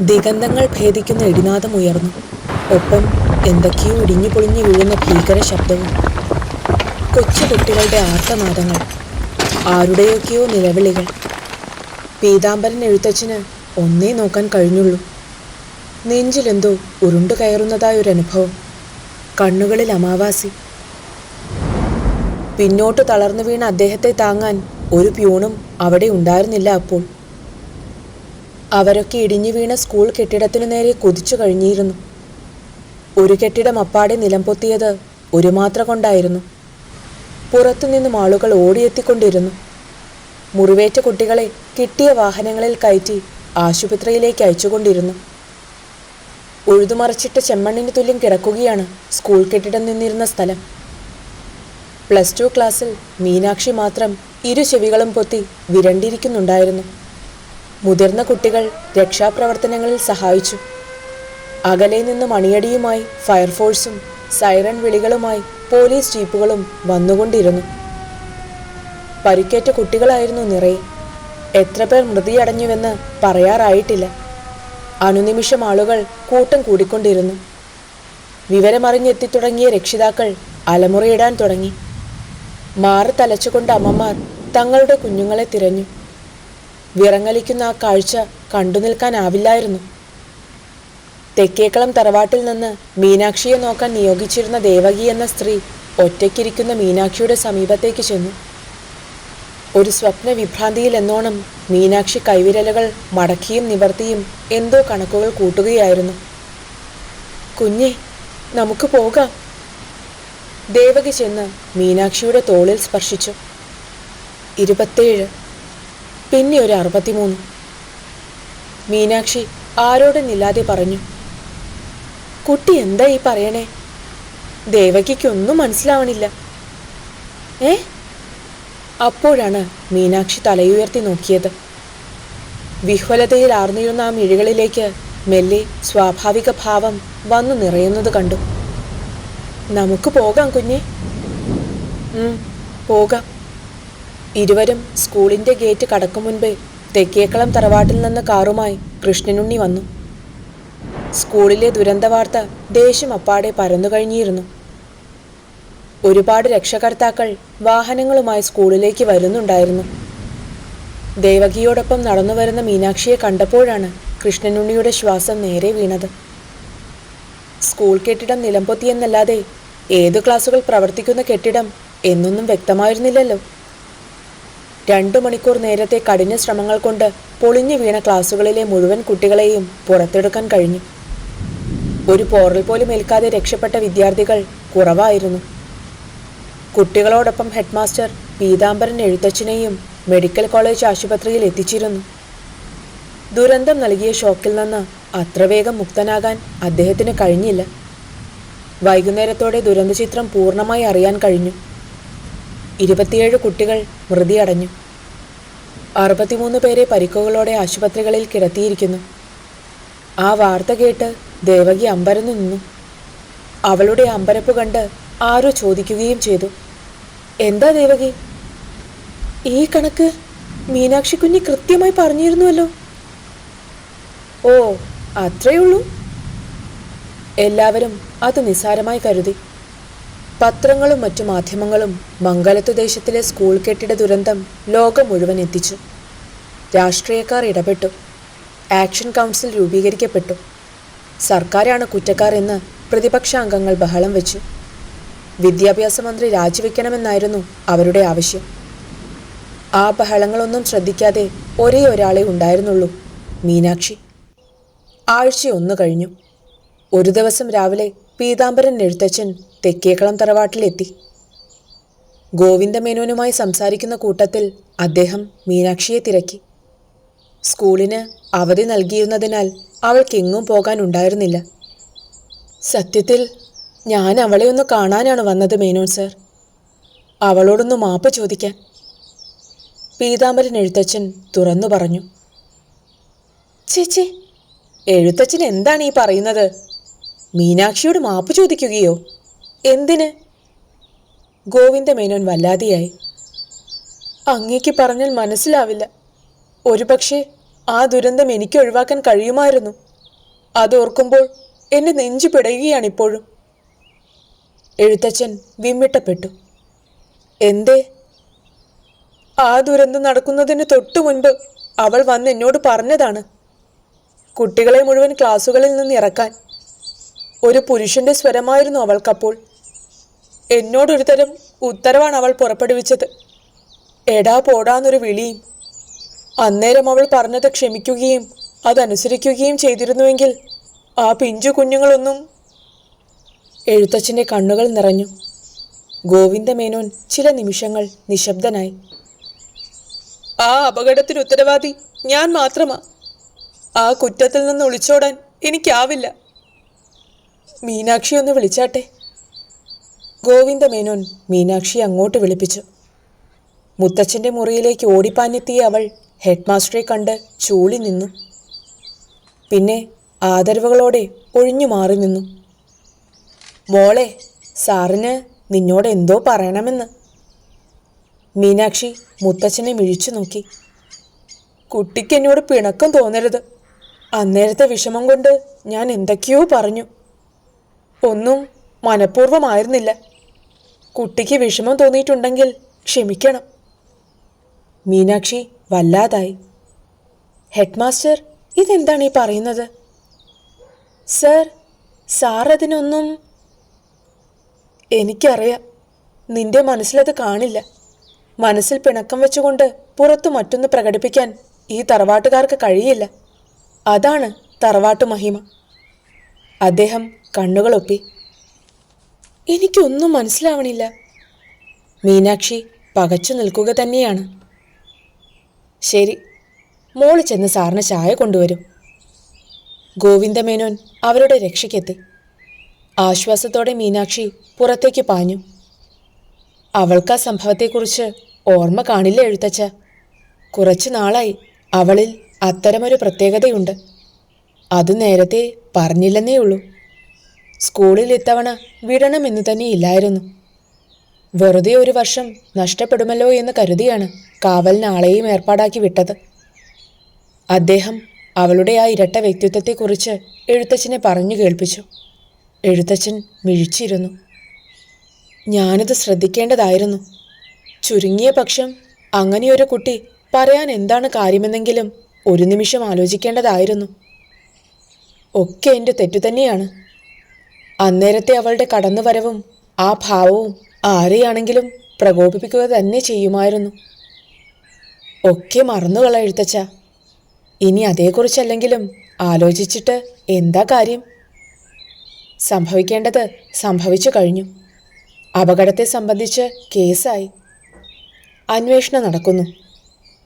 ദിഗന്ധങ്ങൾ ഭേദിക്കുന്ന ഇടിനാദം ഉയർന്നു. ഒപ്പം എന്തൊക്കെയോ ഇടിഞ്ഞു പൊളിഞ്ഞു വീഴുന്ന ഭീകര ശബ്ദവും കൊച്ചു കുട്ടികളുടെ ആർത്തനാദങ്ങൾ ആരുടെയൊക്കെയോ നിലവിളികൾ. പീതാംബരൻ എഴുത്തച്ഛന് ഒന്നേ നോക്കാൻ കഴിഞ്ഞുള്ളൂ. നെഞ്ചിലെന്തോ ഉരുണ്ടു കയറുന്നതായൊരനുഭവം കണ്ണുകളിൽ അമാവാസി. പിന്നോട്ട് തളർന്നു വീണ അദ്ദേഹത്തെ താങ്ങാൻ ഒരു പ്യൂണും അവിടെ ഉണ്ടായിരുന്നില്ല അപ്പോൾ. അവരൊക്കെ ഇടിഞ്ഞു വീണ സ്കൂൾ കെട്ടിടത്തിനു നേരെ കുതിച്ചു കഴിഞ്ഞിരുന്നു. ഒരു കെട്ടിടം അപ്പാടെ നിലംപൊത്തിയത് ഒരു മാത്ര കൊണ്ടായിരുന്നു. പുറത്തുനിന്നും ആളുകൾ ഓടിയെത്തിക്കൊണ്ടിരുന്നു. മുറിവേറ്റ കുട്ടികളെ കിട്ടിയ വാഹനങ്ങളിൽ കയറ്റി ആശുപത്രിയിലേക്ക് അയച്ചുകൊണ്ടിരുന്നു. ഉഴുതുമറിച്ചിട്ട ചെമ്മണ്ണിന് തുല്യം കിടക്കുകയാണ് സ്കൂൾ കെട്ടിടം നിന്നിരുന്ന സ്ഥലം. പ്ലസ് ടു ക്ലാസ്സിൽ മീനാക്ഷി മാത്രം ഇരു ചെവികളും പൊത്തി വിരണ്ടിരിക്കുന്നുണ്ടായിരുന്നു. മുതിർന്ന കുട്ടികൾ രക്ഷാപ്രവർത്തനങ്ങളിൽ സഹായിച്ചു. അകലെ നിന്ന് മണിയടിയുമായി ഫയർഫോഴ്സും സൈറൺ വിളികളുമായി പോലീസ് ജീപ്പുകളും വന്നുകൊണ്ടിരുന്നു. പരിക്കേറ്റ കുട്ടികളായിരുന്നു നിറയെ. എത്ര പേർ മൃതിയടഞ്ഞുവെന്ന് പറയാറായിട്ടില്ല. അനുനിമിഷം ആളുകൾ കൂട്ടം കൂടിക്കൊണ്ടിരുന്നു. വിവരമറിഞ്ഞെത്തിത്തുടങ്ങിയ രക്ഷിതാക്കൾ അലമുറയിടാൻ തുടങ്ങി. മാറി തലച്ചുകൊണ്ട് അമ്മമാർ തങ്ങളുടെ കുഞ്ഞുങ്ങളെ തിരഞ്ഞു. വിറങ്ങലിക്കുന്ന ആ കാഴ്ച കണ്ടു നിൽക്കാനാവില്ലായിരുന്നു. തെക്കേക്കളം തറവാട്ടിൽ നിന്ന് മീനാക്ഷിയെ നോക്കാൻ നിയോഗിച്ചിരുന്ന ദേവകി എന്ന സ്ത്രീ ഒറ്റയ്ക്കിരിക്കുന്ന മീനാക്ഷിയുടെ സമീപത്തേക്ക് ചെന്നു. ഒരു സ്വപ്ന വിഭ്രാന്തിയിൽ എന്നോണം മീനാക്ഷി കൈവിരലുകൾ മടക്കിയും നിവർത്തിയും എന്തോ കണക്കുകൾ കൂട്ടുകയായിരുന്നു. കുഞ്ഞെ നമുക്ക് പോകാം. ദേവകി ചെന്ന് മീനാക്ഷിയുടെ തോളിൽ സ്പർശിച്ചു. ഇരുപത്തേഴ് പിന്നെ ഒരു അറുപത്തിമൂന്ന്. മീനാക്ഷി ആരോടുന്നില്ലാതെ പറഞ്ഞു കുട്ടി എന്താ ഈ പറയണേ? ദേവകിക്കൊന്നും മനസ്സിലാവണില്ല. ഏ? അപ്പോഴാണ് മീനാക്ഷി തലയുയർത്തി നോക്കിയത്. വിഹ്വലതയിൽ ആർന്നിരുന്ന ആ മിഴികളിലേക്ക് മെല്ലെ സ്വാഭാവിക ഭാവം വന്നു നിറയുന്നത് കണ്ടു. നമുക്ക് പോകാം കുഞ്ഞെ. പോകാം. ഇരുവരും സ്കൂളിന്റെ ഗേറ്റ് കടക്കും മുൻപേ തെക്കേക്കളം തറവാട്ടിൽ നിന്ന് കാറുമായി കൃഷ്ണനുണ്ണി വന്നു. സ്കൂളിലെ ദുരന്ത വാർത്ത ദേഷ്യം അപ്പാടെ പരന്നു കഴിഞ്ഞിരുന്നു. ഒരുപാട് രക്ഷകർത്താക്കൾ വാഹനങ്ങളുമായി സ്കൂളിലേക്ക് വരുന്നുണ്ടായിരുന്നു. ദേവകിയോടൊപ്പം നടന്നു വരുന്ന മീനാക്ഷിയെ കണ്ടപ്പോഴാണ് കൃഷ്ണനുണ്ണിയുടെ ശ്വാസം നേരെ വീണത്. സ്കൂൾ കെട്ടിടം നിലംപൊത്തിയെന്നല്ലാതെ ഏത് ക്ലാസുകൾ പ്രവർത്തിക്കുന്ന കെട്ടിടം എന്നൊന്നും വ്യക്തമായിരുന്നില്ലല്ലോ. രണ്ടു മണിക്കൂർ നേരത്തെ കഠിന ശ്രമങ്ങൾ കൊണ്ട് പൊളിഞ്ഞു വീണ ക്ലാസുകളിലെ മുഴുവൻ കുട്ടികളെയും പുറത്തെടുക്കാൻ കഴിഞ്ഞു. ഒരു പോറൽ പോലും ഏൽക്കാതെ രക്ഷപ്പെട്ട വിദ്യാർത്ഥികൾ കുറവായിരുന്നു. കുട്ടികളോടൊപ്പം ഹെഡ്മാസ്റ്റർ പീതാംബരൻ എഴുത്തച്ഛനെയും മെഡിക്കൽ കോളേജ് ആശുപത്രിയിൽ എത്തിച്ചിരുന്നു. ദുരന്തം നൽകിയ ഷോക്കിൽ നിന്ന് അത്ര വേഗം മുക്തനാകാൻ അദ്ദേഹത്തിന് കഴിഞ്ഞില്ല. വൈകുന്നേരത്തോടെ ദുരന്തചിത്രം പൂർണമായി അറിയാൻ കഴിഞ്ഞു. ഇരുപത്തിയേഴ് കുട്ടികൾ മൃതിയടഞ്ഞു. അറുപത്തിമൂന്ന് പേരെ പരിക്കുകളോടെ ആശുപത്രികളിൽ കിടത്തിയിരിക്കുന്നു. ആ വാർത്ത കേട്ട് ദേവകി അമ്പരന്നു നിന്നു. അവളുടെ അമ്പരപ്പ് കണ്ട് ആരോ ചോദിക്കുകയും ചെയ്തു. എന്താ ദേവകി? ഈ കണക്ക് മീനാക്ഷി കുഞ്ഞി കൃത്യമായി പറഞ്ഞിരുന്നുവല്ലോ. ഓ അത്രയുള്ളൂ എല്ലാവരും അത് നിസ്സാരമായി കരുതി. പത്രങ്ങളും മറ്റു മാധ്യമങ്ങളും മംഗലത്തു ദേശത്തിലെ സ്കൂൾ കെട്ടിട ദുരന്തം ലോകം മുഴുവൻ എത്തിച്ചു. രാഷ്ട്രീയക്കാർ ഇടപെട്ടു. ആക്ഷൻ കൗൺസിൽ രൂപീകരിക്കപ്പെട്ടു. സർക്കാരാണ് കുറ്റക്കാർ എന്ന് പ്രതിപക്ഷ അംഗങ്ങൾ ബഹളം വെച്ചു. വിദ്യാഭ്യാസ മന്ത്രി രാജിവെക്കണമെന്നായിരുന്നു അവരുടെ ആവശ്യം. ആ ബഹളങ്ങളൊന്നും ശ്രദ്ധിക്കാതെ ഒരേ ഒരാളെ ഉണ്ടായിരുന്നുള്ളൂ മീനാക്ഷി. ആഴ്ച ഒന്ന് കഴിഞ്ഞു. ഒരു ദിവസം രാവിലെ പീതാംബരൻ എഴുത്തച്ഛൻ തെക്കേക്കളം തറവാട്ടിലെത്തി. ഗോവിന്ദമേനോനുമായി സംസാരിക്കുന്ന കൂട്ടത്തിൽ അദ്ദേഹം മീനാക്ഷിയെ തിരക്കി. സ്കൂളിന് അവധി നൽകിയിരുന്നതിനാൽ അവൾക്കെങ്ങും പോകാനുണ്ടായിരുന്നില്ല. സത്യത്തിൽ ഞാൻ അവളെ ഒന്ന് കാണാനാണ് വന്നത് മേനോൻ സർ. അവളോടൊന്ന് മാപ്പ് ചോദിക്കാൻ. പീതാംബരൻ എഴുത്തച്ഛൻ തുറന്നു പറഞ്ഞു. ചേച്ചി എഴുത്തച്ഛൻ എന്താണ് ഈ പറയുന്നത്? മീനാക്ഷിയോട് മാപ്പ് ചോദിക്കുകയോ? എന്തിന്? ഗോവിന്ദമേനോൻ വല്ലാതെയായി. അങ്ങേക്ക് പറഞ്ഞാൽ മനസ്സിലാവില്ല. ഒരുപക്ഷെ ആ ദുരന്തം എനിക്ക് ഒഴിവാക്കാൻ കഴിയുമായിരുന്നു. അതോർക്കുമ്പോൾ എന്റെ നെഞ്ചു പിടയുകയാണിപ്പോഴും എഴുത്തച്ഛൻ വിമ്മിട്ടപ്പെട്ടു. എന്തേ? ആ ദുരന്തം നടക്കുന്നതിന് തൊട്ടു മുൻപ് അവൾ വന്ന് എന്നോട് പറഞ്ഞതാണ്. കുട്ടികളെ മുഴുവൻ ക്ലാസ്സുകളിൽ നിന്ന് ഇറക്കാൻ ഒരു പുരുഷന്റെ സ്വരമായിരുന്നു അവൾക്കപ്പോൾ. എന്നോടൊരു തരം ഉത്തരവാണ് അവൾ പുറപ്പെടുവിച്ചത്. എടാ പോടാന്നൊരു വിളിയും. അന്നേരം അവൾ പറഞ്ഞത് ക്ഷമിക്കുകയും അതനുസരിക്കുകയും ചെയ്തിരുന്നുവെങ്കിൽ ആ പിഞ്ചു കുഞ്ഞുങ്ങളൊന്നും എഴുത്തച്ഛന്റെ കണ്ണുകൾ നിറഞ്ഞു. ഗോവിന്ദമേനോൻ ചില നിമിഷങ്ങൾ നിശബ്ദനായി. ആ അപകടത്തിന് ഉത്തരവാദി ഞാൻ മാത്രമാ. ആ കുറ്റത്തിൽ നിന്ന് ഒളിച്ചോടാൻ എനിക്കാവില്ല. മീനാക്ഷി ഒന്ന് വിളിച്ചാട്ടെ? ഗോവിന്ദമേനോൻ മീനാക്ഷി അങ്ങോട്ട് വിളിപ്പിച്ചു. മുത്തച്ഛന്റെ മുറിയിലേക്ക് ഓടിപ്പാഞ്ഞെത്തിയ അവൾ ഹെഡ്മാസ്റ്ററെ കണ്ട് ചൂളി നിന്നു. പിന്നെ ആദരവുകളോടെ ഒഴിഞ്ഞു മാറി നിന്നു. മോളെ സാറിന് നിന്നോട് എന്തോ പറയണമെന്ന്. മീനാക്ഷി മുത്തച്ഛനെ മിഴിച്ചു നോക്കി. കുട്ടിക്ക് എന്നോട് പിണക്കം തോന്നരുത്. അന്നേരത്തെ വിഷമം കൊണ്ട് ഞാൻ എന്തൊക്കെയോ പറഞ്ഞു. ഒന്നും മനഃപൂർവമായിരുന്നില്ല. കുട്ടിക്ക് വിഷമം തോന്നിയിട്ടുണ്ടെങ്കിൽ ക്ഷമിക്കണം. മീനാക്ഷി വല്ലാതായി. ഹെഡ്മാസ്റ്റർ ഇതെന്താണ് ഈ പറയുന്നത്? സർ സാർ അതിനൊന്നും എനിക്കറിയാം. നിന്റെ മനസ്സിലത് കാണില്ല. മനസ്സിൽ പിണക്കം വെച്ചുകൊണ്ട് പുറത്തു മറ്റൊന്ന് പ്രകടിപ്പിക്കാൻ ഈ തറവാട്ടുകാർക്ക് കഴിയില്ല. അതാണ് തറവാട്ടു മഹിമ അദ്ദേഹം കണ്ണുകളൊപ്പി. എനിക്കൊന്നും മനസ്സിലാവണില്ല. മീനാക്ഷി പകച്ചു നിൽക്കുക തന്നെയാണ്. ശരി മോൾ ചെന്ന് സാറിന് ചായ കൊണ്ടുവരും. ഗോവിന്ദമേനോൻ അവരുടെ രക്ഷയ്ക്കെത്തി. ആശ്വാസത്തോടെ മീനാക്ഷി പുറത്തേക്ക് പാഞ്ഞു. അവൾക്ക് ആ സംഭവത്തെക്കുറിച്ച് ഓർമ്മ കാണില്ല എഴുത്തച്ഛ. കുറച്ചു നാളായി അവളിൽ അത്തരമൊരു പ്രത്യേകതയുണ്ട്. അത് നേരത്തെ പറഞ്ഞില്ലെന്നേ ഉള്ളൂ സ്കൂളിൽ ഇത്തവണ വിടണമെന്ന് തന്നെ ഇല്ലായിരുന്നു വെറുതെ ഒരു വർഷം നഷ്ടപ്പെടുമല്ലോ എന്ന് കരുതിയാണ് കാവലിന് ആളെയും ഏർപ്പാടാക്കി വിട്ടത്. അദ്ദേഹം അവളുടെ ആ ഇരട്ട വ്യക്തിത്വത്തെക്കുറിച്ച് എഴുത്തച്ഛനെ പറഞ്ഞു കേൾപ്പിച്ചു. എഴുത്തച്ഛൻ മിഴിച്ചിരുന്നു. ഞാനിത് ശ്രദ്ധിക്കേണ്ടതായിരുന്നു. ചുരുങ്ങിയ പക്ഷം അങ്ങനെയൊരു കുട്ടി പറയാൻ എന്താണ് കാര്യമെന്നെങ്കിലും ഒരു നിമിഷം ആലോചിക്കേണ്ടതായിരുന്നു. ഒക്കെ എന്റെ തെറ്റു തന്നെയാണ്. അന്നേരത്തെ അവളുടെ കടന്നുവരവും ആ ഭാവവും ആരെയാണെങ്കിലും പ്രകോപിപ്പിക്കുക തന്നെ ചെയ്യുമായിരുന്നു. ഒക്കെ മറന്നുകള എഴുത്തച്ഛ. ഇനി അതേക്കുറിച്ചല്ലെങ്കിലും ആലോചിച്ചിട്ട് എന്താ കാര്യം? സംഭവിക്കേണ്ടത് സംഭവിച്ചു കഴിഞ്ഞു. അപകടത്തെ സംബന്ധിച്ച് കേസായി. അന്വേഷണം നടക്കുന്നു.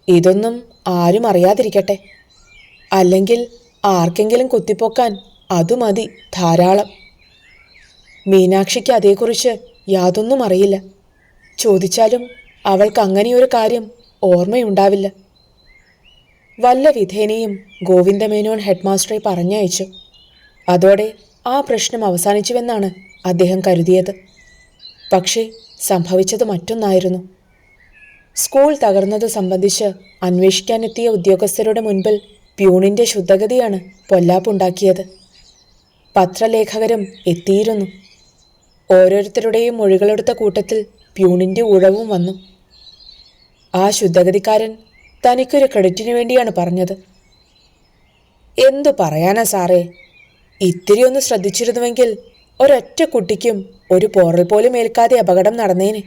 ഇതൊന്നും ആരും അറിയാതിരിക്കട്ടെ. അല്ലെങ്കിൽ ആർക്കെങ്കിലും കുത്തിപ്പൊക്കാൻ അതുമതി ധാരാളം. മീനാക്ഷിക്ക് അതേക്കുറിച്ച് യാതൊന്നും അറിയില്ല. ചോദിച്ചാലും അവൾക്ക് അങ്ങനെയൊരു കാര്യം ഓർമ്മയുണ്ടാവില്ല. വല്ല വിധേനയും ഗോവിന്ദമേനോൻ ഹെഡ്മാസ്റ്ററെ പറഞ്ഞയച്ചു. അതോടെ ആ പ്രശ്നം അവസാനിച്ചുവെന്നാണ് അദ്ദേഹം കരുതിയത്. പക്ഷേ സംഭവിച്ചത് മറ്റൊന്നായിരുന്നു. സ്കൂൾ തകർന്നത് സംബന്ധിച്ച് അന്വേഷിക്കാനെത്തിയ ഉദ്യോഗസ്ഥരുടെ മുൻപിൽ പ്യൂണിന്റെ ശുദ്ധഗതിയാണ് പൊല്ലാപ്പുണ്ടാക്കിയത്. പത്രലേഖകരും എത്തിയിരുന്നു. ഓരോരുത്തരുടെയും മൊഴികളെടുത്ത കൂട്ടത്തിൽ പ്യൂണിന്റെ ഉഴവും വന്നു. ആ ശുദ്ധഗതിക്കാരൻ തനിക്കൊരു ക്രെഡിറ്റിന് വേണ്ടിയാണ് പറഞ്ഞത്. എന്തു പറയാനാ സാറേ? ഇത്തിരി ഒന്ന് ശ്രദ്ധിച്ചിരുന്നുവെങ്കിൽ ഒരൊറ്റ കുട്ടിക്കും ഒരു പോറൽ പോലും ഏൽക്കാതെ അപകടം നടന്നേനെ.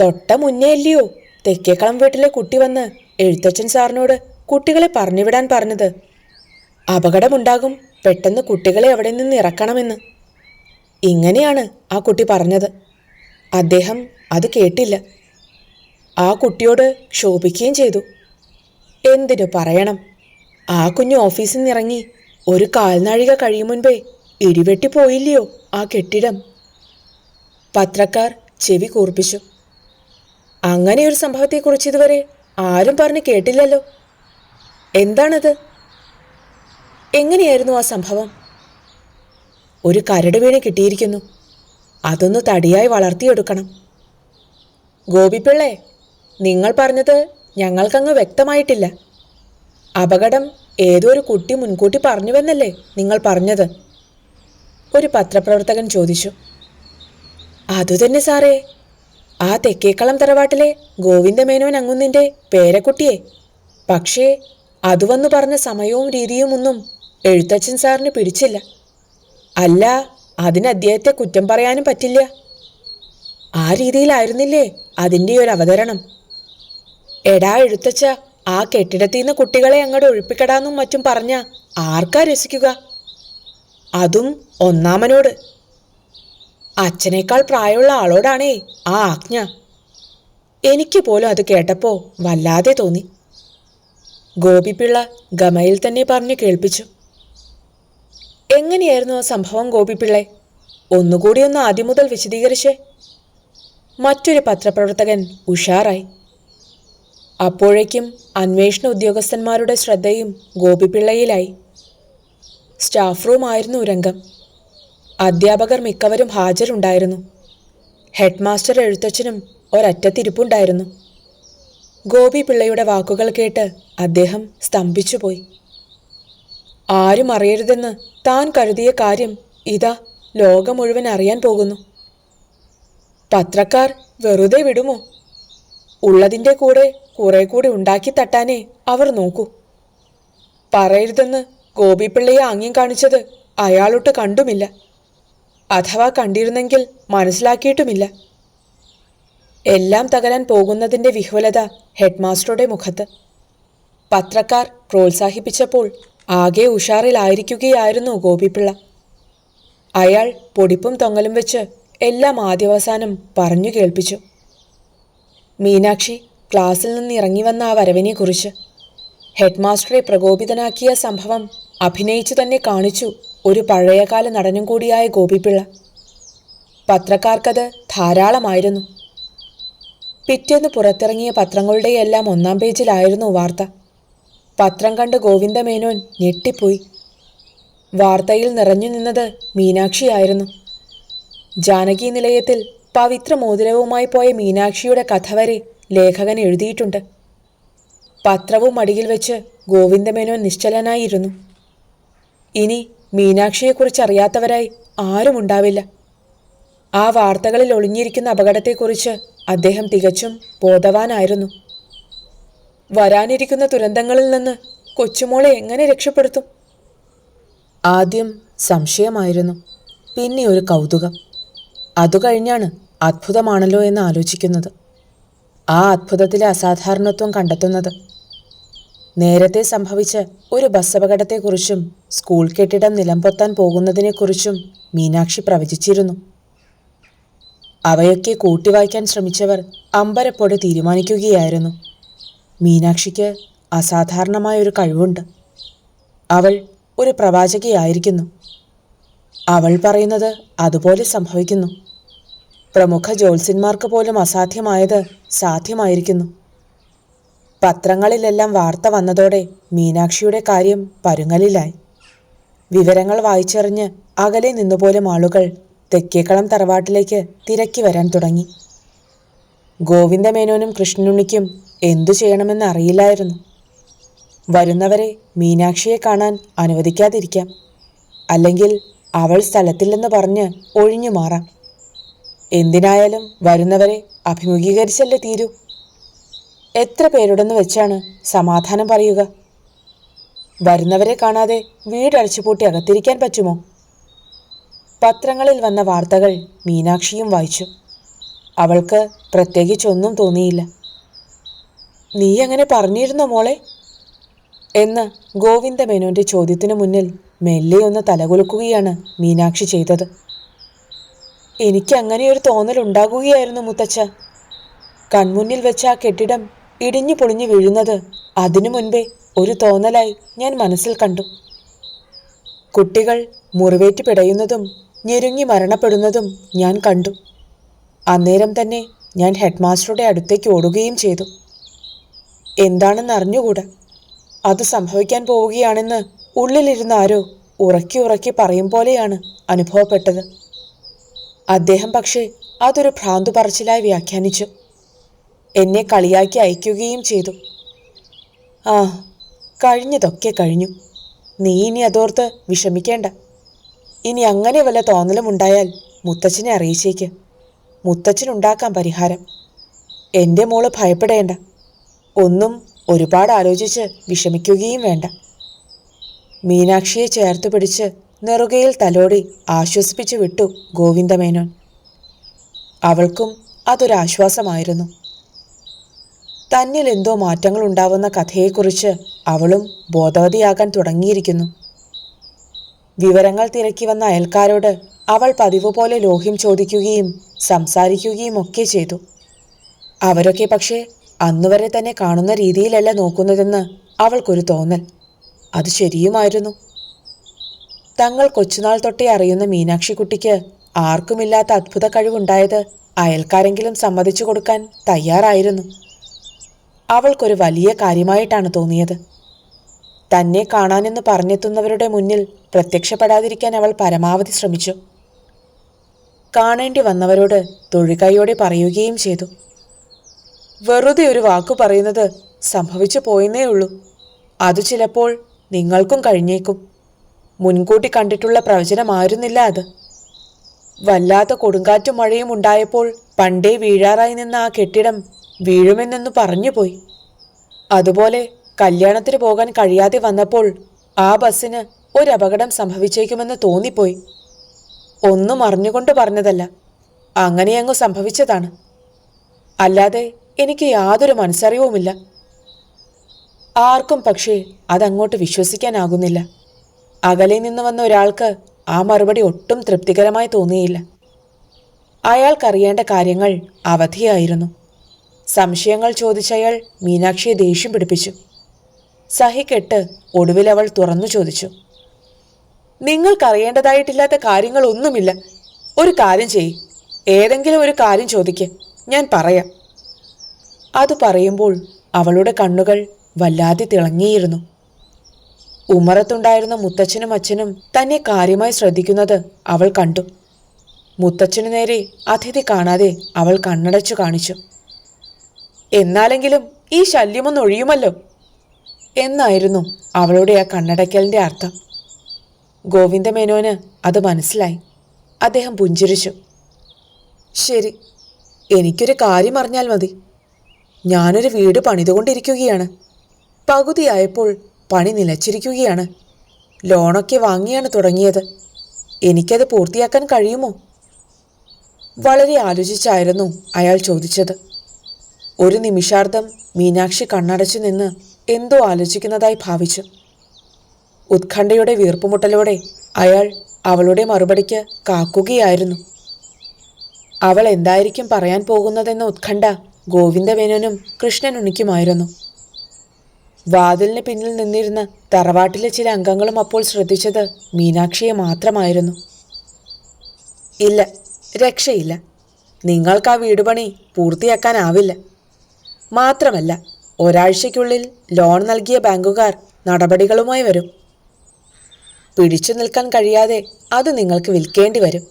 തൊട്ട മുന്നേ അല്ലയോ തെക്കേക്കളം വീട്ടിലെ കുട്ടി വന്ന് എഴുത്തച്ഛൻ സാറിനോട് കുട്ടികളെ പറഞ്ഞുവിടാൻ പറഞ്ഞത്. അപകടമുണ്ടാകും പെട്ടെന്ന് കുട്ടികളെ അവിടെ നിന്ന് ഇറക്കണമെന്ന്. ഇങ്ങനെയാണ് ആ കുട്ടി പറഞ്ഞത്. അദ്ദേഹം അത് കേട്ടില്ല. ആ കുട്ടിയോട് ക്ഷോഭിക്കുകയും ചെയ്തു. എന്തിനു പറയണം? ആ കുഞ്ഞു ഓഫീസിൽ നിന്നിറങ്ങി ഒരു കാൽനാഴിക കഴിയും മുൻപേ ഇടിവെട്ടി പോയില്ലയോ ആ കെട്ടിടം? പത്രക്കാർ ചെവി കൂർപ്പിച്ചു. അങ്ങനെ ഒരു സംഭവത്തെക്കുറിച്ച് ഇതുവരെ ആരും പറഞ്ഞു കേട്ടില്ലല്ലോ. എന്താണത്? എങ്ങനെയായിരുന്നു ആ സംഭവം? ഒരു കരട് വീണ് കിട്ടിയിരിക്കുന്നു. അതൊന്ന് തടിയായി വളർത്തിയെടുക്കണം. ഗോപിപ്പിള്ളേ നിങ്ങൾ പറഞ്ഞത് ഞങ്ങൾക്കങ്ങ് വ്യക്തമായിട്ടില്ല. അപകടം ഏതോ ഒരു കുട്ടി മുൻകൂട്ടി പറഞ്ഞുവെന്നല്ലേ നിങ്ങൾ പറഞ്ഞത്? ഒരു പത്രപ്രവർത്തകൻ ചോദിച്ചു. അതുതന്നെ സാറേ. ആ തെക്കേക്കളം തറവാട്ടിലെ ഗോവിന്ദമേനോൻ അങ്ങുന്നിന്റെ പേരക്കുട്ടിയെ. പക്ഷേ അതുവന്നു പറഞ്ഞ സമയവും രീതിയുമൊന്നും എഴുത്തച്ഛൻ സാറിന് പിടിച്ചില്ല. അല്ല അതിന് അദ്ദേഹത്തെ കുറ്റം പറയാനും പറ്റില്ല. ആ രീതിയിലായിരുന്നില്ലേ അതിന്റെ ഒരു അവതരണം? എടാ എഴുത്തച്ഛ ആ കെട്ടിടത്തിൽ നിന്ന് കുട്ടികളെ അങ്ങോട്ട് ഒഴിപ്പിക്കടാന്നും മറ്റും പറഞ്ഞ ആർക്കാ രസിക്കുക? അതും ഒന്നാമനോട്. അച്ഛനേക്കാൾ പ്രായമുള്ള ആളോടാണേ ആ ആജ്ഞ. എനിക്ക് പോലും അത് കേട്ടപ്പോൾ വല്ലാതെ തോന്നി. ഗോപിപ്പിള്ള ഗമയിൽ തന്നെ പറഞ്ഞു കേൾപ്പിച്ചു. എങ്ങനെയായിരുന്നു ആ സംഭവം ഗോപിപ്പിള്ളെ ഒന്നുകൂടി ഒന്ന് ആദ്യം മുതൽ വിശദീകരിച്ചേ. മറ്റൊരു പത്രപ്രവർത്തകൻ ഉഷാറായി. അപ്പോഴേക്കും അന്വേഷണ ഉദ്യോഗസ്ഥന്മാരുടെ ശ്രദ്ധയും ഗോപിപ്പിള്ളയിലായി സ്റ്റാഫ് റൂമായിരുന്നു രംഗം. അധ്യാപകർ മിക്കവരും ഹാജരുണ്ടായിരുന്നു. ഹെഡ്മാസ്റ്റർ എഴുത്തച്ഛനും ഒരറ്റത്തിരിപ്പുണ്ടായിരുന്നു. ഗോപി പിള്ളയുടെ വാക്കുകൾ കേട്ട് അദ്ദേഹം സ്തംഭിച്ചുപോയി. ആരും അറിയരുതെന്ന് താൻ കരുതിയ കാര്യം ഇതാ ലോകം മുഴുവൻ അറിയാൻ പോകുന്നു. പത്രക്കാർ വെറുതെ വിടുമോ? ഉള്ളതിന്റെ കൂടെ കുറെ കൂടി ഉണ്ടാക്കി തട്ടാനേ അവർ നോക്കൂ. പറയരുതെന്ന് ഗോപിപ്പിള്ളയെ ആംഗ്യം കാണിച്ചത് അയാളൊട്ട് കണ്ടുമില്ല. അഥവാ കണ്ടിരുന്നെങ്കിൽ മനസ്സിലാക്കിയിട്ടുമില്ല. എല്ലാം തകരാൻ പോകുന്നതിന്റെ വിഹ്വലത ഹെഡ്മാസ്റ്ററുടെ മുഖത്ത്. പത്രക്കാർ പ്രോത്സാഹിപ്പിച്ചപ്പോൾ ആകെ ഉഷാറിലായിരിക്കുകയായിരുന്നു ഗോപിപ്പിള്ള അയാൾ പൊടിപ്പും തൊങ്ങലും വെച്ച് എല്ലാം ആദ്യവസാനം പറഞ്ഞു കേൾപ്പിച്ചു. മീനാക്ഷി ക്ലാസ്സിൽ നിന്ന് ഇറങ്ങി വന്ന ആ വരവിനെക്കുറിച്ച്. ഹെഡ്മാസ്റ്ററെ പ്രകോപിതനാക്കിയ സംഭവം അഭിനയിച്ചു തന്നെ കാണിച്ചു ഒരു പഴയകാല നടനും കൂടിയായ ഗോപിപ്പിള്ള പത്രക്കാർക്കത് ധാരാളമായിരുന്നു. പിറ്റേന്ന് പുറത്തിറങ്ങിയ പത്രങ്ങളുടെയെല്ലാം ഒന്നാം പേജിലായിരുന്നു വാർത്ത. പത്രം കണ്ട് ഗോവിന്ദമേനോൻ ഞെട്ടിപ്പോയി. വാർത്തയിൽ നിറഞ്ഞു നിന്നത് മീനാക്ഷിയായിരുന്നു. ജാനകി നിലയത്തിൽ പവിത്ര മോതിരവുമായി പോയ മീനാക്ഷിയുടെ കഥ വരെ ലേഖകൻ എഴുതിയിട്ടുണ്ട്. പത്രവും അടിയിൽ വെച്ച് ഗോവിന്ദമേനോൻ നിശ്ചലനായിരുന്നു. ഇനി മീനാക്ഷിയെക്കുറിച്ച് അറിയാത്തവരായി ആരുമുണ്ടാവില്ല. ആ വാർത്തകളിൽ ഒളിഞ്ഞിരിക്കുന്ന അപകടത്തെക്കുറിച്ച് അദ്ദേഹം തികച്ചും ബോധവാനായിരുന്നു. വരാനിരിക്കുന്ന ദുരന്തങ്ങളിൽ നിന്ന് കൊച്ചുമോളെ എങ്ങനെ രക്ഷപ്പെടുത്തും? ആദ്യം സംശയമായിരുന്നു പിന്നെ ഒരു കൗതുകം. അതു കഴിഞ്ഞാണ് അത്ഭുതമാണല്ലോ എന്ന് ആലോചിക്കുന്നത്. ആ അത്ഭുതത്തിലെ അസാധാരണത്വം കണ്ടെത്തുന്നത്. നേരത്തെ സംഭവിച്ച ഒരു ബസ് അപകടത്തെക്കുറിച്ചും സ്കൂൾ കെട്ടിടം നിലംപൊത്താൻ പോകുന്നതിനെക്കുറിച്ചും മീനാക്ഷി പ്രവചിച്ചിരുന്നു. അവയൊക്കെ കൂട്ടിവായിക്കാൻ ശ്രമിച്ചവർ അമ്പരപ്പോടെ തീരുമാനിക്കുകയായിരുന്നു. മീനാക്ഷിക്ക് അസാധാരണമായൊരു കഴിവുണ്ട്. അവൾ ഒരു പ്രവാചകയായിരിക്കുന്നു. അവൾ പറയുന്നത് അതുപോലെ സംഭവിക്കുന്നു. പ്രമുഖ ജ്യോത്സ്യന്മാർക്ക് പോലും അസാധ്യമായത് സാധ്യമായിരിക്കുന്നു. പത്രങ്ങളിലെല്ലാം വാർത്ത വന്നതോടെ മീനാക്ഷിയുടെ കാര്യം പരുങ്ങലിലായി. വിവരങ്ങൾ വായിച്ചറിഞ്ഞ് അകലെ നിന്നുപോലും ആളുകൾ തെക്കേക്കളം തറവാട്ടിലേക്ക് തിരക്കി വരാൻ തുടങ്ങി. ഗോവിന്ദമേനോനും കൃഷ്ണനുണ്ണിക്കും എന്തു ചെയ്യണമെന്ന് അറിയില്ലായിരുന്നു. വരുന്നവരെ മീനാക്ഷിയെ കാണാൻ അനുവദിക്കാതിരിക്കാം. അല്ലെങ്കിൽ അവൾ സ്ഥലത്തില്ലെന്ന് പറഞ്ഞ് ഒഴിഞ്ഞു മാറാം. എന്തിനായാലും വരുന്നവരെ അഭിമുഖീകരിച്ചല്ലേ തീരൂ? എത്ര പേരുടെന്ന് വെച്ചാണ് സമാധാനം പറയുക? വരുന്നവരെ കാണാതെ വീടടച്ചുപൂട്ടി അകത്തിരിക്കാൻ പറ്റുമോ? പത്രങ്ങളിൽ വന്ന വാർത്തകൾ മീനാക്ഷിയും വായിച്ചു. അവൾക്ക് പ്രത്യേകിച്ചൊന്നും തോന്നിയില്ല. നീ അങ്ങനെ പറഞ്ഞിരുന്നോ മോളെ? എന്ന് ഗോവിന്ദമേനോന്റെ ചോദ്യത്തിനു മുന്നിൽ മെല്ലെ ഒന്ന് തലകുലുക്കുകയാണ് മീനാക്ഷി ചെയ്തത്. എനിക്ക് അങ്ങനെ ഒരു തോന്നൽ ഉണ്ടാകുകയായിരുന്നു മുത്തച്ഛ. കൺമുന്നിൽ വെച്ച ആ കെട്ടിടം ഇടിഞ്ഞു പൊളിഞ്ഞു വീഴുന്നത് അതിനു മുൻപേ ഒരു തോന്നലായി ഞാൻ മനസ്സിൽ കണ്ടു. കുട്ടികൾ മുറിവേറ്റ് പിടയുന്നതും ഞെരുങ്ങി മരണപ്പെടുന്നതും ഞാൻ കണ്ടു. അന്നേരം തന്നെ ഞാൻ ഹെഡ്മാസ്റ്ററുടെ അടുത്തേക്ക് ഓടുകയും ചെയ്തു. എന്താണെന്ന് അറിഞ്ഞുകൂടാ? അത് സംഭവിക്കാൻ പോവുകയാണെന്ന് ഉള്ളിലിരുന്ന ആരോ ഉറക്കി ഉറക്കി പറയും പോലെയാണ് അനുഭവപ്പെട്ടത്. അദ്ദേഹം പക്ഷേ അതൊരു ഭ്രാന്തു പറച്ചിലായി വ്യാഖ്യാനിച്ചു. എന്നെ കളിയാക്കി അയക്കുകയും ചെയ്തു. ആ കഴിഞ്ഞതൊക്കെ കഴിഞ്ഞു. നീ ഇനി അതോർത്ത് വിഷമിക്കേണ്ട. ഇനി അങ്ങനെ വല്ല തോന്നലുമുണ്ടായാൽ മുത്തച്ഛനെ അറിയിച്ചേക്ക്. മുത്തച്ഛനുണ്ടാക്കാം പരിഹാരം. എന്റെ മോൾ ഭയപ്പെടേണ്ട. ഒന്നും ഒരുപാട് ആലോചിച്ച് വിഷമിക്കുകയും വേണ്ട. മീനാക്ഷിയെ ചേർത്ത് പിടിച്ച് നെറുകയിൽ തലോടി ആശ്വസിപ്പിച്ചു വിട്ടു ഗോവിന്ദമേനോൻ. അവൾക്കും അതൊരാശ്വാസമായിരുന്നു. തന്നിൽ എന്തോ മാറ്റങ്ങൾ ഉണ്ടാവുന്ന കഥയെക്കുറിച്ച് അവളും ബോധവതിയാകാൻ തുടങ്ങിയിരിക്കുന്നു. വിവരങ്ങൾ തിരക്കി വന്ന അയൽക്കാരോട് അവൾ പതിവ് പോലെ ലോഹ്യം ചോദിക്കുകയും സംസാരിക്കുകയും ഒക്കെ ചെയ്തു. അവരൊക്കെ പക്ഷേ അന്നുവരെ തന്നെ കാണുന്ന രീതിയിലല്ല നോക്കുന്നതെന്ന് അവൾക്കൊരു തോന്നൽ. അത് ശരിയുമായിരുന്നു. തങ്ങൾ കൊച്ചുനാൾ തൊട്ടേ അറിയുന്ന മീനാക്ഷിക്കുട്ടിക്ക് ആർക്കുമില്ലാത്ത അത്ഭുത കഴിവുണ്ടായത് അയൽക്കാരെങ്കിലും സമ്മതിച്ചു കൊടുക്കാൻ തയ്യാറായിരുന്നു. അവൾക്കൊരു വലിയ കാര്യമായിട്ടാണ് തോന്നിയത്. തന്നെ കാണാനെന്ന് പറഞ്ഞെത്തുന്നവരുടെ മുന്നിൽ പ്രത്യക്ഷപ്പെടാതിരിക്കാൻ അവൾ പരമാവധി ശ്രമിച്ചു. കാണേണ്ടി വന്നവരോട് തൊഴികൈയോടെ പറയുകയും ചെയ്തു. വെറുതെ ഒരു വാക്കു പറയുന്നത് സംഭവിച്ചു പോയെന്നേ ഉള്ളൂ. അത് ചിലപ്പോൾ നിങ്ങൾക്കും കഴിഞ്ഞേക്കും. മുൻകൂട്ടി കണ്ടിട്ടുള്ള പ്രവചനമായിരുന്നില്ല അത്. വല്ലാത്ത കൊടുങ്കാറ്റും മഴയും ഉണ്ടായപ്പോൾ പണ്ടേ വീഴാറായി നിന്ന ആ കെട്ടിടം വീഴുമെന്നെന്ന് പറഞ്ഞുപോയി. അതുപോലെ കല്യാണത്തിന് പോകാൻ കഴിയാതെ വന്നപ്പോൾ ആ ബസ്സിന് ഒരു അപകടം സംഭവിച്ചേക്കുമെന്ന് തോന്നിപ്പോയി. ഒന്നും അറിഞ്ഞുകൊണ്ട് പറഞ്ഞതല്ല. അങ്ങനെയങ്ങ് സംഭവിച്ചതാണ്. അല്ലാതെ എനിക്ക് യാതൊരു മനസ്സറിവുമില്ല. ആർക്കും പക്ഷേ അതങ്ങോട്ട് വിശ്വസിക്കാനാകുന്നില്ല. അകലെ നിന്ന് വന്ന ഒരാൾക്ക് ആ മറുപടി ഒട്ടും തൃപ്തികരമായി തോന്നിയില്ല. അയാൾക്കറിയേണ്ട കാര്യങ്ങൾ അവധിയായിരുന്നു. സംശയങ്ങൾ ചോദിച്ചയാൾ മീനാക്ഷിയെ ദേഷ്യം പിടിപ്പിച്ചു. സഹിക്കെട്ട് ഒടുവിൽ അവൾ തുറന്നു ചോദിച്ചു. നിങ്ങൾക്കറിയേണ്ടതായിട്ടില്ലാത്ത കാര്യങ്ങളൊന്നുമില്ല. ഒരു കാര്യം ചെയ്യ്. ഏതെങ്കിലും ഒരു കാര്യം ചോദിക്ക്. ഞാൻ പറയാം. അത് പറയുമ്പോൾ അവളുടെ കണ്ണുകൾ വല്ലാതെ തിളങ്ങിയിരുന്നു. ഉമ്മറത്തുണ്ടായിരുന്ന മുത്തച്ഛനും അച്ഛനും തന്നെ കാര്യമായി ശ്രദ്ധിക്കുന്നത് അവൾ കണ്ടു. മുത്തച്ഛനു നേരെ അതിഥി കാണാതെ അവൾ കണ്ണടച്ചു കാണിച്ചു. എന്നാലെങ്കിലും ഈ ശല്യമൊന്നൊഴിയുമല്ലോ എന്നായിരുന്നു അവളുടെ ആ കണ്ണടയ്ക്കലിന്റെ അർത്ഥം. ഗോവിന്ദമേനോന് അത് മനസ്സിലായി. അദ്ദേഹം പുഞ്ചിരിച്ചു. ശരി എനിക്കൊരു കാര്യം അറിഞ്ഞാൽ മതി. ഞാനൊരു വീട് പണിതുകൊണ്ടിരിക്കുകയാണ്. പകുതിയായപ്പോൾ പണി നിലച്ചിരിക്കുകയാണ്. ലോണൊക്കെ വാങ്ങിയാണ് തുടങ്ങിയത്. എനിക്കത് പൂർത്തിയാക്കാൻ കഴിയുമോ? വളരെ ആലോചിച്ചായിരുന്നു അയാൾ ചോദിച്ചത്. ഒരു നിമിഷാർദ്ധം മീനാക്ഷി കണ്ണടച്ചു നിന്ന് എന്തോ ആലോചിക്കുന്നതായി ഭാവിച്ചു. ഉത്കണ്ഠയുടെ വീർപ്പുമുട്ടലോടെ അയാൾ അവളുടെ മറുപടിക്ക് കാക്കുകയായിരുന്നു. അവൾ എന്തായിരിക്കും പറയാൻ പോകുന്നതെന്ന ഉത്കണ്ഠ ഗോവിന്ദമേനോനും കൃഷ്ണനുണിക്കുമായിരുന്നു വാതിലിന് പിന്നിൽ നിന്നിരുന്ന തറവാട്ടിലെ ചില അംഗങ്ങളും അപ്പോൾ ശ്രദ്ധിച്ചത് മീനാക്ഷിയെ മാത്രമായിരുന്നു. ഇല്ല രക്ഷയില്ല. നിങ്ങൾക്ക് ആ വീടുപണി പൂർത്തിയാക്കാനാവില്ല. മാത്രമല്ല ഒരാഴ്ചയ്ക്കുള്ളിൽ ലോൺ നൽകിയ ബാങ്കുകാർ നടപടികളുമായി വരും. പിടിച്ചു നിൽക്കാൻ കഴിയാതെ അത് നിങ്ങൾക്ക് വിൽക്കേണ്ടി വരും.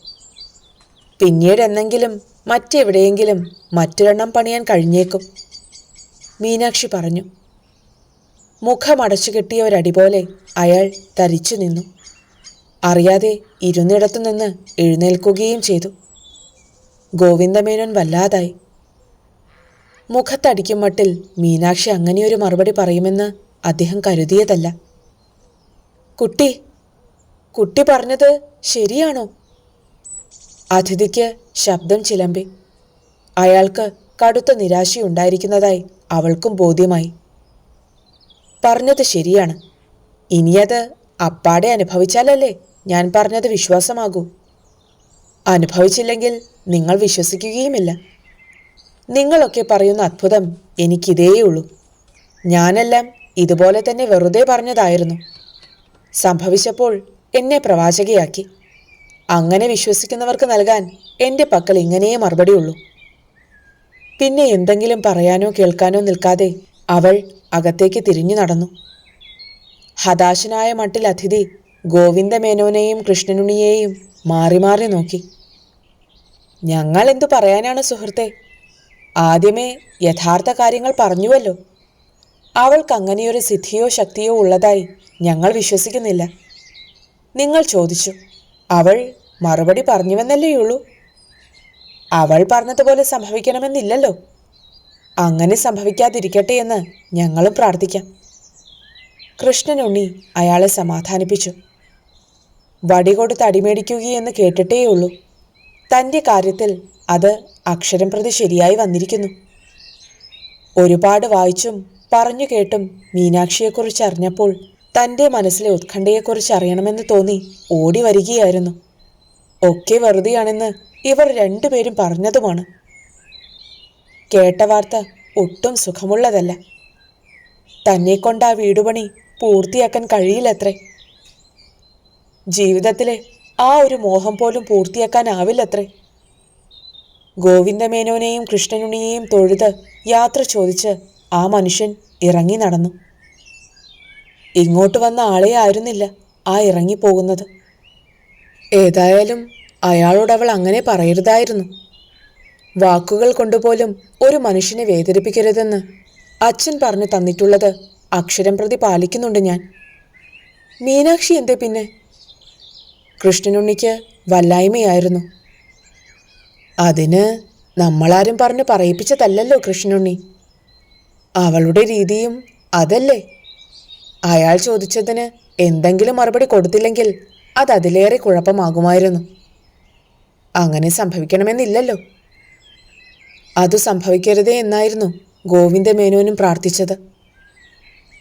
പിന്നീട് എന്നെങ്കിലും മറ്റെവിടെയെങ്കിലും മറ്റൊരെണ്ണം പണിയാൻ കഴിഞ്ഞേക്കും. മീനാക്ഷി പറഞ്ഞു. മുഖമടച്ചു കെട്ടിയ ഒരടി പോലെ അയാൾ തരിച്ചു നിന്നു. അറിയാതെ ഇരുന്നിടത്തു നിന്ന് എഴുന്നേൽക്കുകയും ചെയ്തു. ഗോവിന്ദമേനോൻ വല്ലാതായി. മുഖത്തടിക്കും മട്ടിൽ മീനാക്ഷി അങ്ങനെയൊരു മറുപടി പറയുമെന്ന് അദ്ദേഹം കരുതിയതല്ല. കുട്ടി കുട്ടി പറഞ്ഞത് ശരിയാണോ? അതിഥിക്ക് ശബ്ദം ചിലമ്പി. അയാൾക്ക് കടുത്ത നിരാശയുണ്ടായിരിക്കുന്നതായി അവൾക്കും ബോധ്യമായി. പറഞ്ഞത് ശരിയാണ്. ഇനിയത് അപ്പാടെ അനുഭവിച്ചാലല്ലേ ഞാൻ പറഞ്ഞത് വിശ്വാസമാകൂ. അനുഭവിച്ചില്ലെങ്കിൽ നിങ്ങൾ വിശ്വസിക്കുകയുമില്ല. നിങ്ങളൊക്കെ പറയുന്ന അത്ഭുതം എനിക്കിതേയുള്ളൂ. ഞാനെല്ലാം ഇതുപോലെ തന്നെ വെറുതെ പറഞ്ഞതായിരുന്നു. സംഭവിച്ചപ്പോൾ എന്നെ പ്രവാചകയാക്കി. അങ്ങനെ വിശ്വസിക്കുന്നവർക്ക് നൽകാൻ എന്റെ പക്കൽ ഇങ്ങനെയേ മറുപടിയുള്ളൂ. പിന്നെ എന്തെങ്കിലും പറയാനോ കേൾക്കാനോ നിൽക്കാതെ അവൾ അകത്തേക്ക് തിരിഞ്ഞു നടന്നു. ഹതാശനായ മട്ടിൽ അതിഥി ഗോവിന്ദമേനോനെയും കൃഷ്ണനുണിയെയും മാറി മാറി നോക്കി. ഞങ്ങൾ എന്തു പറയാനാണ് സുഹൃത്തെ? ആദ്യമേ യഥാർത്ഥ കാര്യങ്ങൾ പറഞ്ഞുവല്ലോ. അവൾക്ക് അങ്ങനെയൊരു സിദ്ധിയോ ശക്തിയോ ഉള്ളതായി ഞങ്ങൾ വിശ്വസിക്കുന്നില്ല. നിങ്ങൾ ചോദിച്ചു. അവൾ മറുപടി പറഞ്ഞുവെന്നല്ലേയുള്ളൂ അവൾ പറഞ്ഞതുപോലെ സംഭവിക്കണമെന്നില്ലല്ലോ. അങ്ങനെ സംഭവിക്കാതിരിക്കട്ടെ എന്ന് ഞങ്ങളും പ്രാർത്ഥിക്കാം. കൃഷ്ണനുണ്ണി അയാളെ സമാധാനിപ്പിച്ചു. വടി കൊടുത്ത് അടിമേടിക്കുകയെന്ന് കേട്ടിട്ടേയുള്ളൂ. തന്റെ കാര്യത്തിൽ അത് അക്ഷരം പ്രതി ശരിയായി വന്നിരിക്കുന്നു. ഒരുപാട് വായിച്ചും പറഞ്ഞു കേട്ടും മീനാക്ഷിയെക്കുറിച്ച് അറിഞ്ഞപ്പോൾ തന്റെ മനസ്സിലെ ഉത്കണ്ഠയെക്കുറിച്ച് അറിയണമെന്ന് തോന്നി ഓടി വരികയായിരുന്നു. ഒക്കെ വെറുതെയാണെന്ന് ഇവർ രണ്ടുപേരും പറഞ്ഞതുമാണ്. കേട്ട വാർത്ത ഒട്ടും സുഖമുള്ളതല്ല. തന്നെക്കൊണ്ട് ആ വീടുപണി പൂർത്തിയാക്കാൻ കഴിയില്ലത്രേ. ജീവിതത്തിലെ ആ ഒരു മോഹം പോലും പൂർത്തിയാക്കാനാവില്ലത്രേ. ഗോവിന്ദമേനോനെയും കൃഷ്ണനുണിയെയും തൊഴുത് യാത്ര ചോദിച്ച് ആ മനുഷ്യൻ ഇറങ്ങി നടന്നു. ഇങ്ങോട്ട് വന്ന ആളെ ആയിരുന്നില്ല. ആ ഇറങ്ങിപ്പോകുന്നത് ഏതായാലും അയാളോട് അവൾ അങ്ങനെ പറയരുതായിരുന്നു. വാക്കുകൾ കൊണ്ടുപോലും ഒരു മനുഷ്യനെ വേദനിപ്പിക്കരുതെന്ന് അച്ഛൻ പറഞ്ഞു തന്നിട്ടുള്ളത് അക്ഷരം പ്രതി പാലിക്കുന്നുണ്ട് ഞാൻ. മീനാക്ഷി എന്തേ പിന്നെ? കൃഷ്ണനുണ്ണിക്ക് വല്ലായ്മയായിരുന്നു. അതിന് നമ്മളാരും പറഞ്ഞ് പറയിപ്പിച്ചതല്ലല്ലോ കൃഷ്ണനുണ്ണി. അവളുടെ രീതിയും അതല്ലേ? അയാൾ ചോദിച്ചതിന് എന്തെങ്കിലും മറുപടി കൊടുത്തില്ലെങ്കിൽ അത് അതിലേറെ കുഴപ്പമാകുമായിരുന്നു. അങ്ങനെ സംഭവിക്കണമെന്നില്ലല്ലോ. അത് സംഭവിക്കരുതേ എന്നായിരുന്നു ഗോവിന്ദമേനോനും പ്രാർത്ഥിച്ചത്.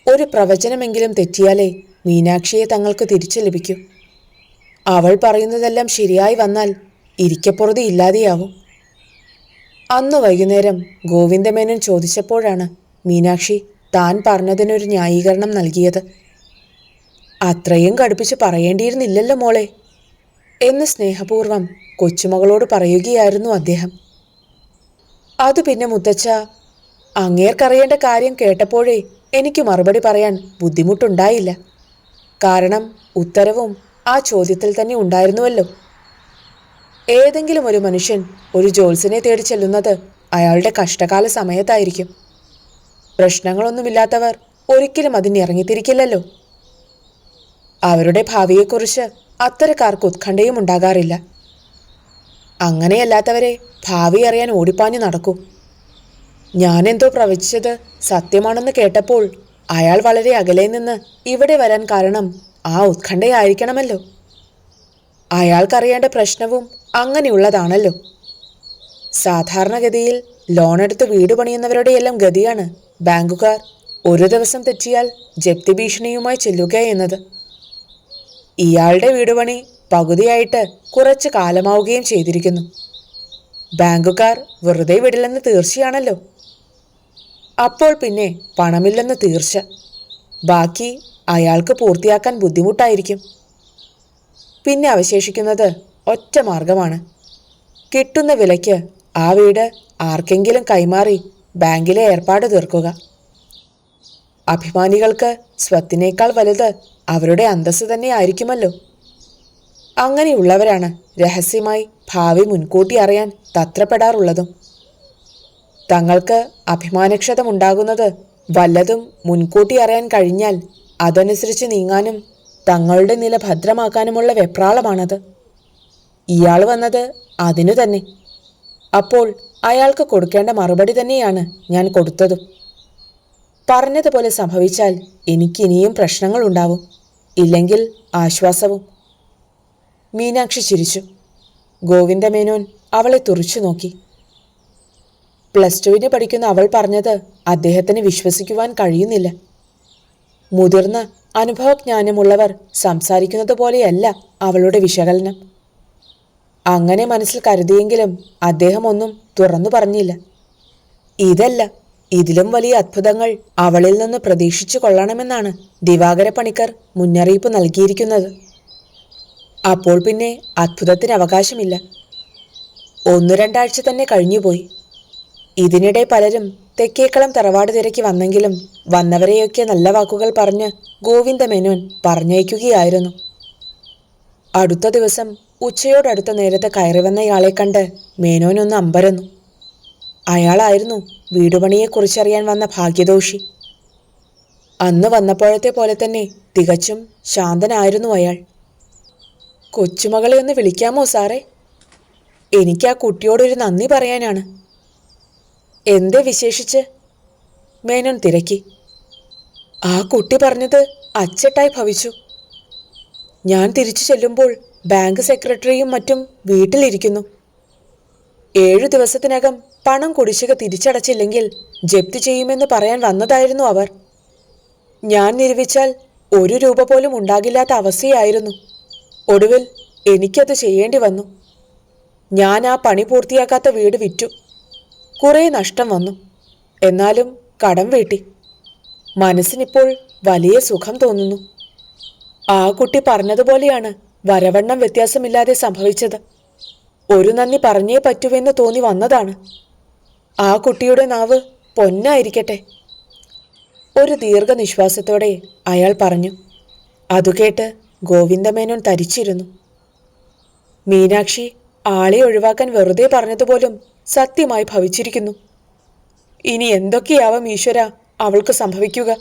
ഒരു പ്രവചനമെങ്കിലും തെറ്റിയാലേ മീനാക്ഷിയെ തങ്ങൾക്ക് തിരിച്ചു ലഭിക്കൂ. അവൾ പറയുന്നതെല്ലാം ശരിയായി വന്നാൽ ഇരിക്കപ്പുറതി ഇല്ലാതെയാവും. അന്ന് വൈകുന്നേരം ഗോവിന്ദമേനോൻ ചോദിച്ചപ്പോഴാണ് മീനാക്ഷി താൻ പറഞ്ഞതിനൊരു ന്യായീകരണം നൽകിയത്. അത്രയും കടുപ്പിച്ച് പറയേണ്ടിയിരുന്നില്ലല്ലോ മോളെ എന്ന് സ്നേഹപൂർവം കൊച്ചുമകളോട് പറയുകയായിരുന്നു അദ്ദേഹം. അത് പിന്നെ മുത്തച്ഛ അങ്ങേർക്കറിയേണ്ട കാര്യം കേട്ടപ്പോഴേ എനിക്ക് മറുപടി പറയാൻ ബുദ്ധിമുട്ടുണ്ടായില്ല. കാരണം ഉത്തരവും ആ ചോദ്യത്തിൽ തന്നെ ഉണ്ടായിരുന്നുവല്ലോ. ഏതെങ്കിലും ഒരു മനുഷ്യൻ ഒരു ജോത്സ്യനെ തേടി ചെല്ലുന്നത് അയാളുടെ കഷ്ടകാല സമയത്തായിരിക്കും. പ്രശ്നങ്ങളൊന്നുമില്ലാത്തവർ ഒരിക്കലും അതിന് ഇറങ്ങിത്തിരിക്കില്ലല്ലോ. അവരുടെ ഭാവിയെക്കുറിച്ച് അത്തരക്കാർക്ക് ഉത്കണ്ഠയും ഉണ്ടാകാറില്ല. അങ്ങനെയല്ലാത്തവരെ ഭാവി അറിയാൻ ഓടിപ്പാഞ്ഞു നടക്കൂ. ഞാനെന്തോ പ്രവചിച്ചത് സത്യമാണെന്ന് കേട്ടപ്പോൾ അയാൾ വളരെ അകലെ നിന്ന് ഇവിടെ വരാൻ കാരണം ആ ഉത്കണ്ഠയായിരിക്കണമല്ലോ. അയാൾക്കറിയേണ്ട പ്രശ്നവും അങ്ങനെയുള്ളതാണല്ലോ. സാധാരണഗതിയിൽ ലോണെടുത്ത് വീട് പണിയുന്നവരുടെയെല്ലാം ഗതിയാണ് ബാങ്കുകാർ ഒരു ദിവസം തെറ്റിയാൽ ജപ്തി ഭീഷണിയുമായി ചെല്ലുക എന്നത്. ഇയാളുടെ വീട് പണി പകുതിയായിട്ട് കുറച്ച് കാലമാവുകയും ചെയ്തിരിക്കുന്നു. ബാങ്കുകാർ വെറുതെ വിടില്ലെന്ന് തീർച്ചയാണല്ലോ. അപ്പോൾ പിന്നെ പണമില്ലെന്ന് തീർച്ച. ബാക്കി അയാൾക്ക് പൂർത്തിയാക്കാൻ ബുദ്ധിമുട്ടായിരിക്കും. പിന്നെ അവശേഷിക്കുന്നത് ഒറ്റ മാർഗമാണ്. കിട്ടുന്ന വിലയ്ക്ക് ആ വീട് ആർക്കെങ്കിലും കൈമാറി ബാങ്കിലെ ഏർപ്പാട് തീർക്കുക. അഭിമാനികൾക്ക് സ്വത്തിനേക്കാൾ വലുത് അവരുടെ അന്തസ്സ് തന്നെ ആയിരിക്കുമല്ലോ അങ്ങനെയുള്ളവരാണ് രഹസ്യമായി ഭാവി മുൻകൂട്ടി അറിയാൻ തത്രപ്പെടാറുള്ളതും. തങ്ങൾക്ക് അഭിമാനക്ഷതമുണ്ടാകുന്നത് വല്ലതും മുൻകൂട്ടി അറിയാൻ കഴിഞ്ഞാൽ അതനുസരിച്ച് നീങ്ങാനും തങ്ങളുടെ നില ഭദ്രമാക്കാനുമുള്ള വെപ്രാളമാണത്. ഇയാൾ വന്നത് അതിനു തന്നെ അപ്പോൾ അയാൾക്ക് കൊടുക്കേണ്ട മറുപടി തന്നെയാണ് ഞാൻ കൊടുത്തതും. പറഞ്ഞതുപോലെ സംഭവിച്ചാൽ എനിക്കിനിയും പ്രശ്നങ്ങളുണ്ടാവും. ഇല്ലെങ്കിൽ ആശ്വാസവും. മീനാക്ഷി ചിരിച്ചു. ഗോവിന്ദമേനോൻ അവളെ തുറിച്ചു നോക്കി. പ്ലസ് ടുവിന് പഠിക്കുന്ന അവൾ പറഞ്ഞത് അദ്ദേഹത്തിന് വിശ്വസിക്കുവാൻ കഴിയുന്നില്ല. മുതിർന്ന അനുഭവജ്ഞാനമുള്ളവർ സംസാരിക്കുന്നത് പോലെയല്ല അവളുടെ വിശകലനം. അങ്ങനെ മനസ്സിൽ കരുതിയെങ്കിലും അദ്ദേഹം ഒന്നും തുറന്നു പറഞ്ഞില്ല. ഇതല്ല ഇതിലും വലിയ അത്ഭുതങ്ങൾ അവളിൽ നിന്ന് പ്രതീക്ഷിച്ചു കൊള്ളണമെന്നാണ് ദിവാകര പണിക്കർ മുന്നറിയിപ്പ് നൽകിയിരിക്കുന്നത്. അപ്പോൾ പിന്നെ അത്ഭുതത്തിന് അവകാശമില്ല. ഒന്നു രണ്ടാഴ്ച തന്നെ കഴിഞ്ഞുപോയി. ഇതിനിടെ പലരും തെക്കേക്കളം തറവാട് തിരക്കി വന്നെങ്കിലും വന്നവരെയൊക്കെ നല്ല വാക്കുകൾ പറഞ്ഞ് ഗോവിന്ദമേനോൻ പറഞ്ഞയക്കുകയായിരുന്നു. അടുത്ത ദിവസം ഉച്ചയോടടുത്ത നേരത്ത് കയറി വന്നയാളെ കണ്ട് മേനോനൊന്ന് അമ്പരന്നു. അയാളായിരുന്നു വീടുപണിയെക്കുറിച്ചറിയാൻ വന്ന ഭാഗ്യദോഷി. അന്ന് വന്നപ്പോഴത്തെ പോലെ തന്നെ തികച്ചും ശാന്തനായിരുന്നു അയാൾ. കൊച്ചുമകളെ ഒന്ന് വിളിക്കാമോ സാറേ? എനിക്ക് ആ കുട്ടിയോടൊരു നന്ദി പറയാനാണ്. എന്തേ വിശേഷിച്ച്? മേനോൻ തിരക്കി. ആ കുട്ടി പറഞ്ഞത് അച്ചട്ടായി ഭവിച്ചു. ഞാൻ തിരിച്ചു ചെല്ലുമ്പോൾ ബാങ്ക് സെക്രട്ടറിയും മറ്റും വീട്ടിലിരിക്കുന്നു. ഏഴു ദിവസത്തിനകം പണം കുടിശ്ശിക തിരിച്ചടച്ചില്ലെങ്കിൽ ജപ്തി ചെയ്യുമെന്ന് പറയാൻ വന്നതായിരുന്നു അവർ. ഞാൻ നിരൂപിച്ചാൽ ഒരു രൂപ പോലും ഉണ്ടാകില്ലാത്ത അവസ്ഥയായിരുന്നു. ഒടുവിൽ എനിക്കത് ചെയ്യേണ്ടി വന്നു. ഞാൻ ആ പണി പൂർത്തിയാക്കാത്ത വീട് വിറ്റു. കുറേ നഷ്ടം വന്നു. എന്നാലും കടം വീട്ടി. മനസ്സിനിപ്പോൾ വലിയ സുഖം തോന്നുന്നു. ആ കുട്ടി പറഞ്ഞതുപോലെയാണ് വരവണ്ണം വ്യത്യാസമില്ലാതെ സംഭവിച്ചത്. ഒരു നന്ദി പറഞ്ഞേ പറ്റുവെന്ന് തോന്നി വന്നതാണ്. ആ കുട്ടിയുടെ നാവ് പൊന്നായിരിക്കട്ടെ. ഒരു ദീർഘനിശ്വാസത്തോടെ അയാൾ പറഞ്ഞു. അതുകേട്ട് ഗോവിന്ദമേനോൻ തരിച്ചിരുന്നു. മീനാക്ഷി ആളെ ഒഴിവാക്കാൻ വെറുതെ പറഞ്ഞതുപോലും സത്യമായി ഭവിച്ചിരിക്കുന്നു. ഇനി എന്തൊക്കെയാവാം ഈശ്വര അവൾക്ക് സംഭവിക്കുക?